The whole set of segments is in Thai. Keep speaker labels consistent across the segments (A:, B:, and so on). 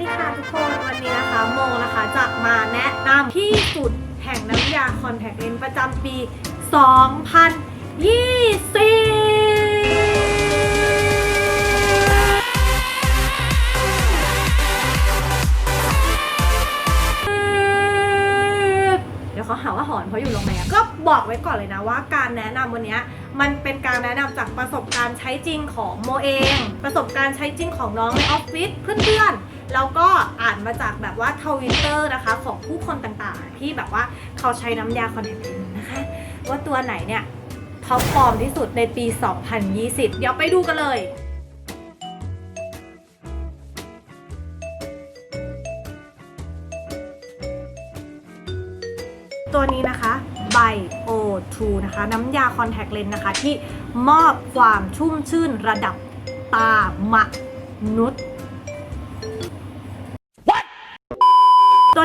A: ดีค่ะทุกคนวันนี้นะคะโมนะคะจะมาแนะนำที่สุดแห่งน้ำยาคอนแทคเลนส์ประจำปี 2020เดี๋ยวเขาหาว่าหอนเพราะอยู่โรงแรมก็บอกไว้ก่อนเลยนะว่าการแนะนำวันนี้มันเป็นการแนะนำจากประสบการณ์ใช้จริงของโมเอง ประสบการณ์ใช้จริงของน้องในออฟฟิศเพื่อนๆ แล้วก็อ่านมาจากแบบว่าทวิตเตอร์นะคะของผู้คนต่างๆ ที่แบบว่าเขาใช้น้ำยาคอนแทคเลนส์นะคะ ว่าตัวไหนเนี่ยท็อปฟอร์มที่สุดในปี 2020 เดี๋ยวไปดูกันเลยตัวนี้นะคะ Bio2 นะคะน้ำยาคอนแทคเลนส์นะคะ ที่มอบความชุ่มชื่นระดับตามนุษ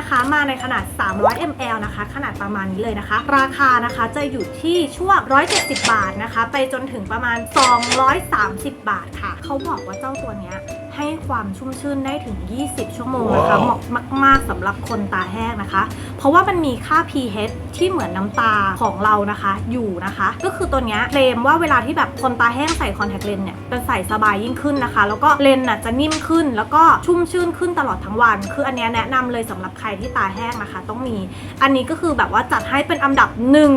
A: นี้นะคะ มาในขนาด 300 ml นะคะ ขนาดประมาณนี้เลยนะคะ ราคานะคะจะอยู่ที่ช่วง 170 บาทนะคะ ไปจนถึงประมาณ 230 บาทค่ะ เขาบอกว่าเจ้าตัวเนี้ยให้ความชุ่มชื่นได้ถึง 20 ชั่วโมงนะคะ เหมาะมาก ๆสำหรับคนตาแห้งนะคะ เพราะว่ามันมีค่า pH ที่เหมือนน้ำตาของเรานะคะ อยู่นะคะ ก็คือตัวเนี้ยเคลมว่าเวลาที่แบบคนตาแห้งใส่คอนแทคเลนส์เนี่ยเป็นใส่สบายยิ่งขึ้นนะคะ แล้วก็เลนส์น่ะจะนิ่มขึ้น แล้วก็ชุ่มชื่นขึ้นตลอดทั้งวัน คืออันเนี้ยแนะนำเลยสำหรับใครที่ตาแห้งนะคะ ต้องมี อันนี้ก็คือแบบว่าจัดให้เป็นอันดับหนึ่ง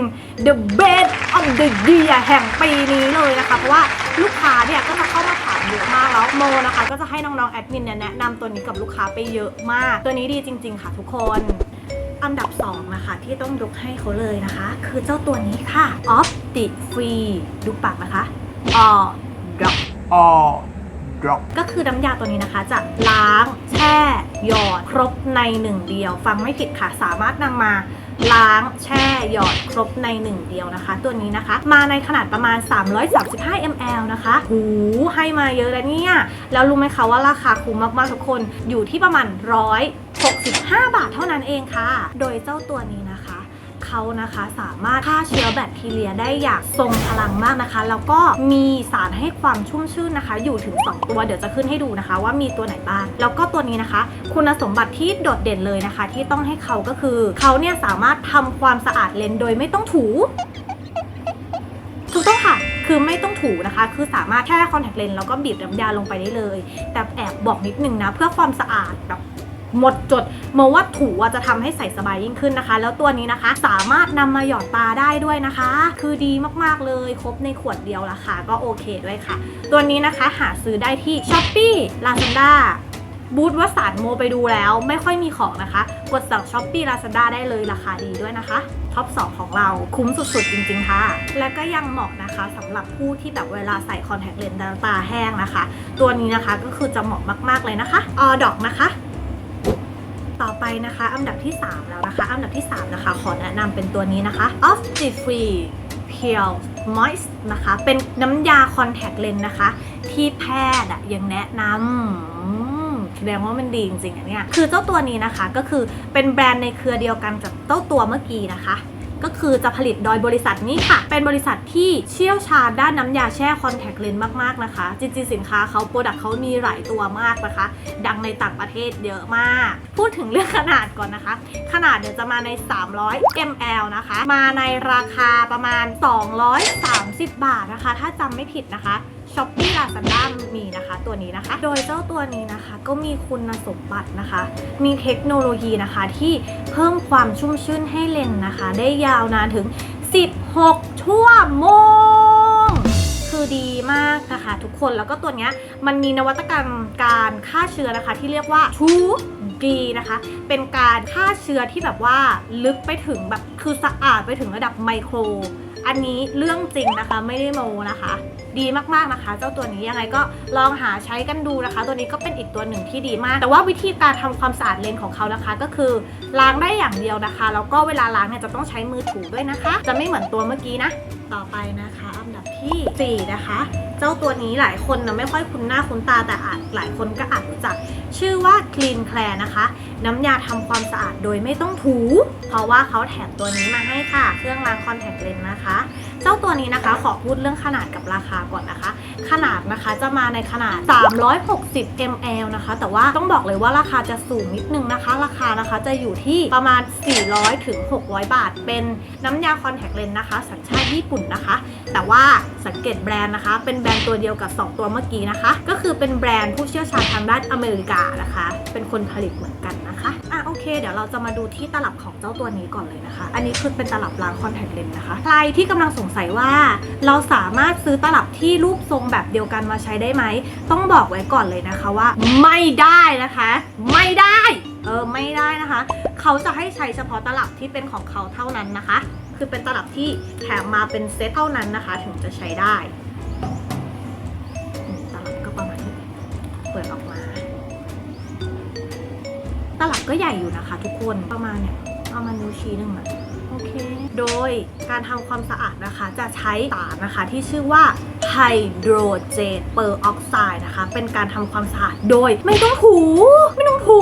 A: the best of the year แห่งปีนี้เลยนะคะ เพราะว่าลูกค้าเนี่ยก็จะเข้ามาถามเยอะมากแล้วโมนะคะ ก็จะให้น้องๆแอดมินเนี่ยแนะนำตัวนี้กับลูกค้าไปเยอะมาก ตัวนี้ดีจริง ๆ ค่ะทุกคนอันดับ2นะคะที่ต้องยกให้เขาเลยนะคะ คือเจ้าตัวนี้ค่ะ Opti Free ดูปากนะคะ All Drop
B: all drop
A: ก็คือน้ำยาตัวนี้นะคะ จะล้างแช่หยอดครบในหนึ่งเดียว ฟังไม่ผิดค่ะ สามารถนำมาล้างแช่หยอดครบในหนึ่งเดียวนะคะ ตัวนี้นะคะ มาในขนาดประมาณ 335 ml นะคะหูให้มาเยอะแล้วเนี่ย แล้วรู้ไหมคะว่าราคาคุ้มมากๆทุกคนอยู่ที่ประมาณ 165 บาทเท่านั้นเองค่ะ โดยเจ้าตัวนี้ เขานะคะ สามารถฆ่าเชื้อแบคทีเรียได้อย่างทรงพลังมากนะคะ แล้วก็มีสารให้ความชุ่มชื่นนะคะ อยู่ถึง 2 ตัวเดี๋ยวจะขึ้นให้ดูนะคะ ว่ามีตัวไหนบ้างแล้วก็ตัวนี้นะคะ คุณสมบัติที่โดดเด่นเลยนะคะ ที่ต้องให้เขาก็คือเขาเนี่ยสามารถทำความสะอาดเลนส์โดยไม่ต้องถูถูกต้องค่ะ คือไม่ต้องถูนะคะ คือสามารถแค่คอนแทคเลนส์แล้วก็บีบน้ำยาลงไปได้เลย แต่แอบบอกนิดนึงนะ เพื่อความสะอาดแบบ หมดจดโมว่าถูจะทำให้ใส่สบายยิ่งขึ้นนะคะ แล้วตัวนี้นะคะ สามารถนำมาหยอดตาได้ด้วยนะคะ คือดีมากๆเลยครบในขวดเดียวราคาก็โอเคด้วยค่ะ ตัวนี้นะคะหาซื้อได้ที่ s h อ p e e Lazada บูธวสานโมไปดูแล้วไม่ค่อยมีของนะคะ กดสั่งช้อปปี้ลาซาด้าได้เลยราคาดีด้วยนะคะท็อป 2 ของเราคุ้มสุด ๆ จริง ๆ ค่ะ และก็ยังเหมาะนะคะสำหรับผู้ที่แบบเวลาใส่คอนแทคเลนส์ตาแห้งนะคะ ตัวนี้นะคะก็คือจะเหมาะมาก ๆ เลยนะคะ ออดอกนะคะ นะคะ อันดับที่ 3 แล้วนะคะ อันดับที่ 3 นะคะ ขอแนะนำเป็นตัวนี้นะคะ o f t i Free Pure Moist นะคะ เป็นน้ำยาคอนแทคเลนส์นะคะ ที่แพทย์อะยังแนะนำแสดงว่ามันดีจริงๆอะเนี่ย คือเจ้าตัวนี้นะคะก็คือเป็นแบรนด์ในเครือเดียวกันกับเจ้าตัวเมื่อกี้นะคะ ก็คือจะผลิตโดยบริษัทนี้ค่ะ เป็นบริษัทที่เชี่ยวชาญด้านน้ำยาแช่คอนแทคเลนส์มากๆนะคะ จริงๆสินค้าเขาโปรดักต์เขามีหลายตัวมากนะคะ ดังในต่างประเทศเยอะมาก พูดถึงเรื่องขนาดก่อนนะคะ ขนาดเนี่ยวจะมาใน 300 ml นะคะ มาในราคาประมาณ 230 บาทนะคะ ถ้าจำไม่ผิดนะคะ ช้อปปี้ลาซาด้ามีนะคะตัวนี้นะคะ โดยเจ้าตัวนี้นะคะก็มีคุณสมบัตินะคะ มีเทคโนโลยีนะคะที่เพิ่มความชุ่มชื่นให้เลนส์นะคะ ได้ยาวนานถึง 16 ชั่วโมง คือดีมากนะคะทุกคนแล้วก็ตัวเนี้ยมันมีนวัตกรรมการฆ่าเชื้อนะคะ ที่เรียกว่า True D นะคะ เป็นการฆ่าเชื้อที่แบบว่าลึกไปถึงแบบคือสะอาดไปถึงระดับไมโคร อันนี้เรื่องจริงนะคะไม่ได้โมนะคะ ดีมากๆนะคะ เจ้าตัวนี้ยังไงก็ลองหาใช้กันดูนะคะ ตัวนี้ก็เป็นอีกตัวหนึ่งที่ดีมาก แต่ว่าวิธีการทำความสะอาดเลนของเขานะคะ ก็คือล้างได้อย่างเดียวนะคะ แล้วก็เวลาล้างเนี่ยจะต้องใช้มือถูด้วยนะคะ จะไม่เหมือนตัวเมื่อกี้นะต่อไปนะคะอันดับที่ 4 นะคะ เจ้าตัวนี้หลายคนนะไม่ค่อยคุ้นหน้าคุ้นตาแต่อาจหลายคนก็อาจรู้จัก ชื่อว่า Clean Clear นะคะ น้ำยาทำความสะอาดโดยไม่ต้องถู เพราะว่าเขาแถมตัวนี้มาให้ค่ะ เครื่องล้างคอนแทคเลนส์นะคะ เจ้าตัวนี้นะคะขอพูดเรื่องขนาดกับราคาก่อนนะคะ ขนาดนะคะจะมาในขนาด 360 ml นะคะ แต่ว่าต้องบอกเลยว่าราคาจะสูงนิดนึงนะคะ ราคานะคะจะอยู่ที่ประมาณ 400ถึง600 บาท เป็นน้ำยาคอนแทคเลนส์นะคะ สัญชาติญี่ปุ่นนะคะ แต่ว่าสังเกตแบรนด์นะคะ เป็นแบรนด์ตัวเดียวกับ 2 ตัวเมื่อกี้นะคะ ก็คือเป็นแบรนด์ผู้เชี่ยวชาญทางด้านอเมริกานะคะ เป็นคนผลิตเหมือนกันนะคะ อะโอเค เดี๋ยวเราจะมาดูที่ตลับของเจ้าตัวนี้ก่อนเลยนะคะ อันนี้คือเป็นตลับล้างคอนแทคเลนส์นะคะ ใครที่กำลังสงสัยว่า เราสามารถซื้อตลับที่รูปทรงแบบเดียวกันมาใช้ได้ไหม ต้องบอกไว้ก่อนเลยนะคะว่า ไม่ได้นะคะ ไม่ได้ เออไม่ได้นะคะ เขาจะให้ใช้เฉพาะตลับที่เป็นของเขาเท่านั้นนะคะ คือเป็นตลับที่แถมมาเป็นเซตเท่านั้นนะคะ ถึงจะใช้ได้ ก็ใหญ่อยู่นะคะทุกคนประมาณเนี่ยประมาณนิ้วชี้หนึ่งอะโอเค โดยการทำความสะอาดนะคะจะใช้สารนะคะที่ชื่อว่าไฮโดรเจนเปอร์ออกไซด์นะคะ เป็นการทำความสะอาดโดยไม่ต้องถูไม่ต้องถู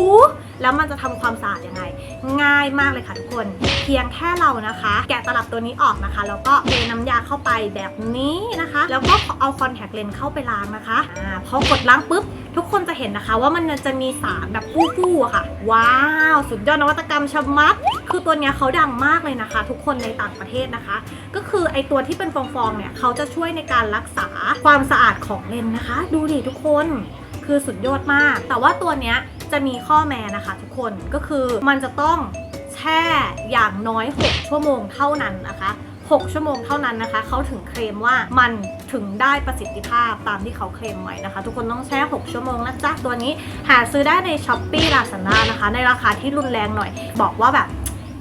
A: แล้วมันจะทำความสะอาดยังไง ง่ายมากเลยค่ะทุกคน เพียงแค่เรานะคะ แกะตลับตัวนี้ออกนะคะ แล้วก็เทน้ำยาเข้าไปแบบนี้นะคะ แล้วก็เอาคอนแทคเลนส์เข้าไปล้างนะคะอ่าพอกดล้างปุ๊บทุกคนจะเห็นนะคะว่ามันจะมีสารแบบฟู่ๆอะค่ะ ว้าว สุดยอดนวัตกรรมชมัด คือตัวเนี้ยเขาดังมากเลยนะคะ ทุกคนในต่างประเทศนะคะ ก็คือไอตัวที่เป็นฟองๆเนี่ยเขาจะช่วยในการรักษาความสะอาดของเลนนะคะ ดูดิทุกคน คือสุดยอดมาก แต่ว่าตัวเนี้ยจะมีข้อแม้นะคะทุกคนก็คือมันจะต้องแช่อย่างน้อย 6 ชั่วโมงเท่านั้นนะคะ 6 ชั่วโมงเท่านั้นนะคะ เขาถึงเคลมว่ามันถึงได้ประสิทธิภาพตามที่เขาเคลมไว้นะคะ ทุกคนต้องแช่ 6 ชั่วโมงนะจ๊ะตัวนี้หาซื้อได้ใน s h อ p e e Lazada นะคะ ในราคาที่รุนแรงหน่อย บอกว่าแบบ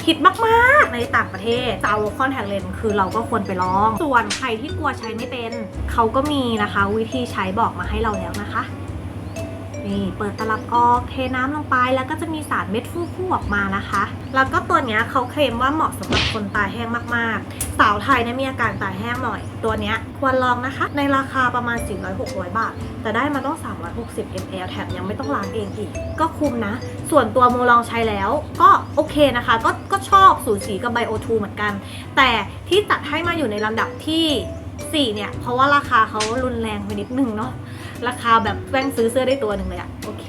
A: คิดมากๆ ในต่างประเทศซาวคอนแทคเลนคือเราก็ควรไปลอง ส่วนใครที่กลัวใช้ไม่เป็น เขาก็มีนะคะ วิธีใช้บอกมาให้เราแล้วนะคะ นี่เปิดตลับออกเทน้ำลงไปแล้วก็จะมีสารเม็ดฟู่ๆออกมานะคะ แล้วก็ตัวเนี้ยเขาเคลมว่าเหมาะสำหรับคนตาแห้งมากๆ สาวไทยเนี่ยมีอาการตาแห้งหน่อย ตัวเนี้ยควรลองนะคะ ในราคาประมาณ 400-600 บาท แต่ได้มาต้อง 360 ml แถมยังไม่ต้องล้างเองอีก ก็คุ้มนะ ส่วนตัวโมลองใช้แล้ว ก็โอเคนะคะ ก็ก็ชอบสูสีกับไบโอทูเหมือนกัน แต่ที่จัดให้มาอยู่ในลำดับที่ 4 เนี่ย เพราะว่าราคาเขารุนแรงไปนิดนึงเนาะ ราคาแบบแว่งซื้อเสื้อได้ตัวหนึ่งเลยอะโอเค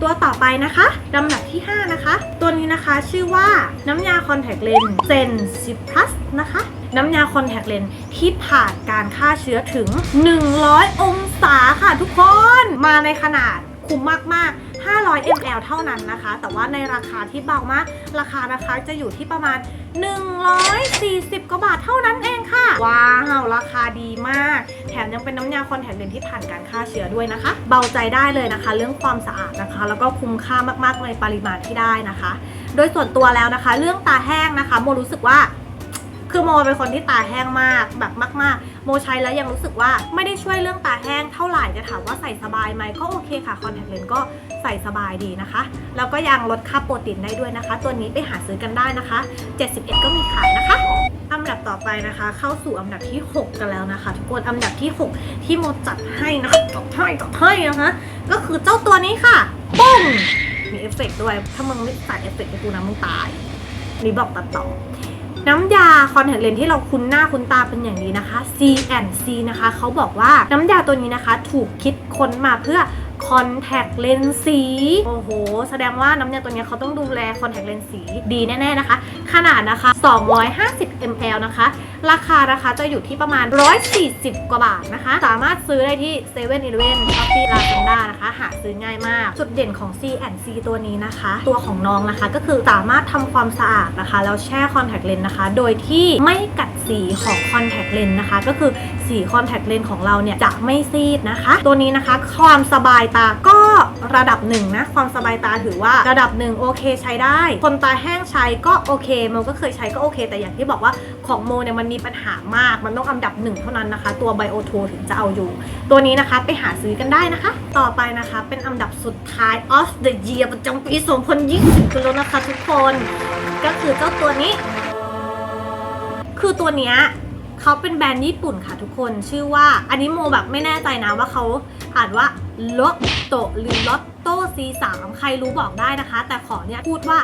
A: ตัวต่อไปนะคะลำดับที่ 5 นะคะ ตัวนี้นะคะชื่อว่าน้ำยาคอนแทคเลนส์เซนซิพลัสนะคะ น้ำยาคอนแทคเลนส์ที่ผ่านการฆ่าเชื้อถึง 100 องศาค่ะทุกคน มาในขนาดคุ้มมากๆ 500 ml เท่านั้นนะคะ แต่ว่าในราคาที่เบามาก ราคานะคะจะอยู่ที่ประมาณ 140 กว่าบาทเท่านั้นเองค่ะ ว้าว ราคาดีมาก แถมยังเป็นน้ำยาคอนแทคเลนที่ผ่านการฆ่าเชื้อด้วยนะคะ เบาใจได้เลยนะคะ เรื่องความสะอาดนะคะ แล้วก็คุ้มค่ามากๆในปริมาณที่ได้นะคะ โดยส่วนตัวแล้วนะคะ เรื่องตาแห้งนะคะ โมรู้สึกว่าคือโมเป็นคนที่ตาแห้งมากแบบมาก ๆ โมใช้แล้วยังรู้สึกว่าไม่ได้ช่วยเรื่องตาแห้งเท่าไหร่จะถามว่าใส่สบายไหมก็โอเคค่ะคอนแทคเลนส์ก็ ใส่สบายดีนะคะ แล้วก็ยังลดค่าโปรตีนได้ด้วยนะคะ ตัวนี้ไปหาซื้อกันได้นะคะ 71 ก็มีขายนะคะอันดับต่อไปนะคะ เข้าสู่อันดับที่ 6 กันแล้วนะคะ ทุกคนอันดับที่ 6 ที่โมจัดให้นะคะจัดให้จัดให้นะคะ ก็คือเจ้าตัวนี้ค่ะปุ้งมีเอฟเฟกต์ด้วย ถ้ามึงไม่ใส่เอฟเฟกต์ให้กูนะมึงตายนี่บอกตัดต่อน้ำยาคอนแทคเลนที่เราคุ้นหน้าคุ้นตาเป็นอย่างดีนะคะ C&C นะคะ เขาบอกว่าน้ำยาตัวนี้นะคะ ถูกคิดค้นมาเพื่อ คอนแทคเลนส์สี โอ้โห แสดงว่าน้ำยาตัวนี้เขาต้องดูแลคอนแทคเลนส์สีดีแน่ ๆ นะคะ ขนาดนะคะ 250 ml นะคะ ราคานะคะจะอยู่ที่ประมาณ 140 กว่าบาทนะคะ สามารถซื้อได้ที่7 e เ e ่ e อ e ช้อปปี้ลาซาด้านะคะ หาซื้อง่ายมาก จุดเด่นของ C&C ตัวนี้นะคะ ตัวของน้องนะคะก็คือสามารถทำความสะอาดนะคะ แล้วแช่คอนแทคเลนส์นะคะ โดยที่ไม่กัดสีของคอนแทคเลนส์นะคะ ก็คือสีคอนแทคเลนส์ของเราเนี่ยจะไม่ซีดนะคะ ตัวนี้นะคะความสบายตาก็ระดับหนึ่งนะ ความสบายตาถือว่าระดับหนึ่งโอเคใช้ได้ คนตาแห้งใช้ก็โอเคโมก็เคยใช้ก็โอเค แต่อย่างที่บอกว่าของโมเนี่ยมันมีปัญหามาก มันต้องอันดับหนึ่งเท่านั้นนะคะ ตัวไบโอโทถึงจะเอาอยู่ ตัวนี้นะคะไปหาซื้อกันได้นะคะ ต่อไปนะคะเป็นอันดับสุดท้าย of the year ประจำปี2020กันแล้วนะคะทุกคน ก็คือเจ้าตัวนี้ คือตัวเนี้ยเขาเป็นแบรนด์ญี่ปุ่นค่ะทุกคนชื่อว่าอันนี้โมแบบไม่แน่ใจนะว่าเขาอ่านว่า ลอตโตหรือลอตโต้ C3 ใครรู้บอกได้นะคะ แต่ขอเนี่ยพูดว่า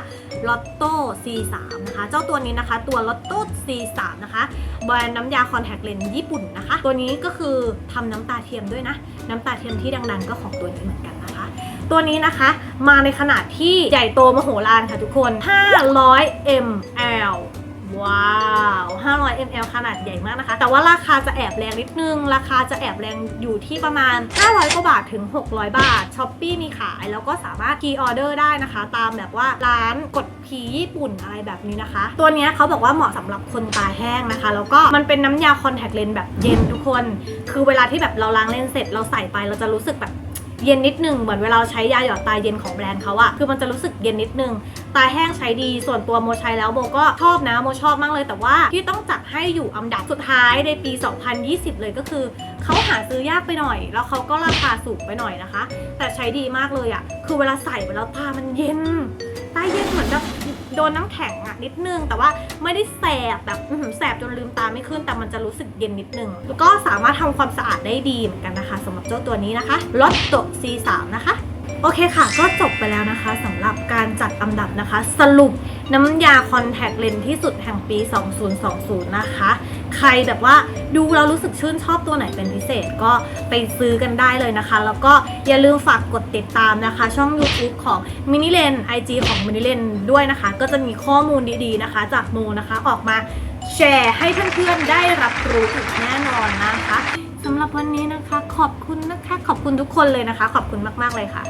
A: ลอตโต้ C3 นะคะ เจ้าตัวนี้นะคะ ตัวลอตโต้ C3 นะคะแบรนด์น้ำยาคอนแทคเลนส์ญี่ปุ่นนะคะ ตัวนี้ก็คือทำน้ำตาเทียมด้วยนะ น้ำตาเทียมที่ดังๆ ก็ของตัวนี้เหมือนกันนะคะ ตัวนี้นะคะมาในขนาดที่ใหญ่โตมโหฬารค่ะทุกคน 500 ml ว้าว 500 ml ขนาดใหญ่มากนะคะ แต่ว่าราคาจะแอบแรงนิดนึง ราคาจะแอบแรงอยู่ที่ประมาณ 500 กว่าบาทถึง 600 บาทช้อปปีมีขาย แล้วก็สามารถคีย์ออเดอร์ได้นะคะ ตามแบบว่าร้านกดผีญี่ปุ่นอะไรแบบนี้นะคะ ตัวนี้เขาบอกว่าเหมาะสำหรับคนตาแห้งนะคะ แล้วก็มันเป็นน้ำยาคอนแทคเลนส์แบบเย็นทุกคน คือเวลาที่แบบเราล้างเลนส์เสร็จเราใส่ไปเราจะรู้สึกแบบเย็นนิดนึง เหมือนเวลาเราใช้ยาหยอดตาเย็นของแบรนด์เขาอะคือมันจะรู้สึกเย็นนิดนึง ตาแห้งใช้ดี ส่วนตัวโมใช้แล้วโมก็ชอบนะโมชอบมากเลย แต่ว่าที่ต้องจัดให้อยู่อันดับสุดท้ายในปี 2020 เลยก็คือเขาหาซื้อยากไปหน่อย แล้วเขาก็ราคาสูงไปหน่อยนะคะ แต่ใช้ดีมากเลยอะคือเวลาใส่ไปแล้วตามันเย็นตาเย็นเหมือนแบบโดนน้ำแข็งอะนิดนึง แต่ว่าไม่ได้แสบแบบแสบจนลืมตาไม่ขึ้น แต่มันจะรู้สึกเย็นนิดนึง แล้วก็สามารถทำความสะอาดได้ดีเหมือนกันนะคะสำหรับเจ้าตัวนี้นะคะลอตโต C3 นะคะ โอเคค่ะ ก็จบไปแล้วนะคะสำหรับการจัดอันดับนะคะ สรุปน้ำยาคอนแทคเลนส์ที่สุดแห่งปี 2020 นะคะ ใครแบบว่าดูแล้วรู้สึกชื่นชอบตัวไหนเป็นพิเศษก็ไปซื้อกันได้เลยนะคะ แล้วก็อย่าลืมฝากกดติดตามนะคะ ช่อง YouTube ของมินิเลน IG ของมินิเลนด้วยนะคะ ก็จะมีข้อมูลดีๆนะคะ จากโมนะคะออกมาแชร์ให้เพื่อนๆได้รับรู้อีกแน่นอนนะคะ สำหรับวันนี้นะคะ ขอบคุณนะคะ ขอบคุณทุกคนเลยนะคะ ขอบคุณมาก ๆ เลยค่ะ